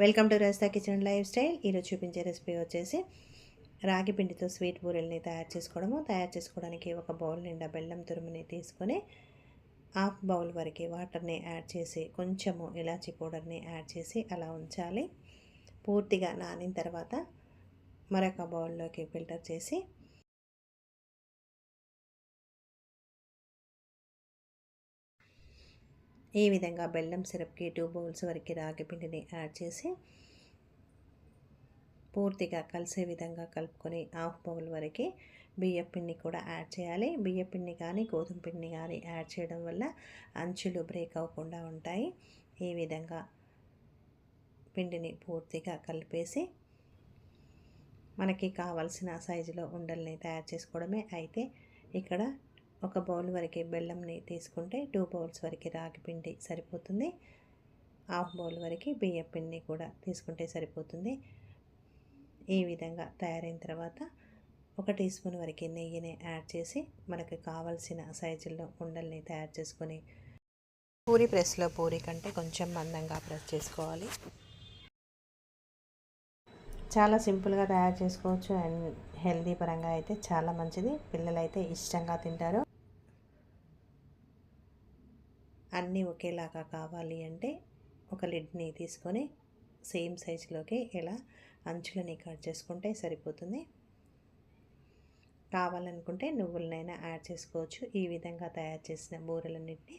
Welcome to Rasta kitchen life style. ఈరోజు చూపించే recipe వచ్చేసి రాగి పిండితో స్వీట్ బూరెల్ని తయారు చేసుకోవడము. తయారు చేసుకోవడానికి ఒక బౌల్ నిండా బెల్లం తురుముని తీసుకొని హాఫ్ బౌల్ వరకు వాటర్ని యాడ్ చేసి కొంచెము ఇలాచీ పౌడర్ని యాడ్ చేసి అలా ఉంచాలి. పూర్తిగా నానిన తర్వాత మరొక బౌల్లోకి ఫిల్టర్ చేసి ఈ విధంగా బెల్లం సిరప్కి టూ బౌల్స్ వరకు రాగి పిండిని యాడ్ చేసి పూర్తిగా కలిసే విధంగా కలుపుకొని హాఫ్ బౌల్ వరకు బియ్యం పిండి కూడా యాడ్ చేయాలి. బియ్యం పిండి కానీ గోధుమ పిండి కానీ యాడ్ చేయడం వల్ల అంచులు బ్రేక్ అవ్వకుండా ఉంటాయి. ఈ విధంగా పిండిని పూర్తిగా కలిపేసి మనకి కావలసిన సైజులో ఉండల్ని తయారు చేసుకోవడమే. అయితే ఇక్కడ ఒక బౌల్ వరకు బెల్లంని తీసుకుంటే టూ బౌల్స్ వరకు రాగి పిండి సరిపోతుంది. హాఫ్ బౌల్ వరకు బియ్య పిండి కూడా తీసుకుంటే సరిపోతుంది. ఈ విధంగా తయారైన తర్వాత ఒక టీ స్పూన్ వరకు నెయ్యిని యాడ్ చేసి మనకు కావలసిన సైజుల్లో ఉండల్ని తయారు చేసుకొని పూరి ప్రెస్లో పూరి కంటే కొంచెం మందంగా ప్రెస్ చేసుకోవాలి. చాలా సింపుల్గా తయారు చేసుకోవచ్చు అండ్ హెల్దీ పరంగా అయితే చాలా మంచిది. పిల్లలైతే ఇష్టంగా తింటారు. అన్నీ ఒకేలాగా కావాలి అంటే ఒక లిడ్ని తీసుకొని సేమ్ సైజులోకి ఇలా అంచులని కట్ చేసుకుంటే సరిపోతుంది. కావాలనుకుంటే నువ్వులనైనా యాడ్ చేసుకోవచ్చు. ఈ విధంగా తయారు చేసిన బూరెలన్నింటినీ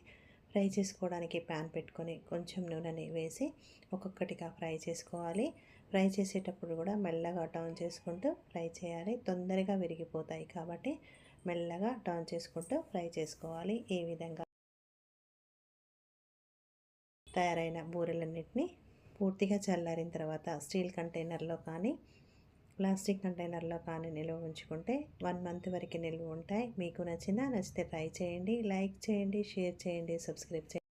ఫ్రై చేసుకోవడానికి ప్యాన్ పెట్టుకొని కొంచెం నూనెని వేసి ఒక్కొక్కటిగా ఫ్రై చేసుకోవాలి. ఫ్రై చేసేటప్పుడు కూడా మెల్లగా టర్న్ చేసుకుంటూ ఫ్రై చేయాలి. తొందరగా విరిగిపోతాయి కాబట్టి మెల్లగా టర్న్ చేసుకుంటూ ఫ్రై చేసుకోవాలి. ఈ విధంగా తయారైన బూరెలన్నింటినీ పూర్తిగా చల్లారిన తర్వాత స్టీల్ కంటైనర్లో కానీ ప్లాస్టిక్ కంటైనర్లో కానీ నిల్వ ఉంచుకుంటే వన్ మంత్ వరకు నిల్వ ఉంటాయి. మీకు నచ్చిందా నచ్చితే ట్రై చేయండి లైక్ చేయండి షేర్ చేయండి సబ్స్క్రైబ్ చేయండి.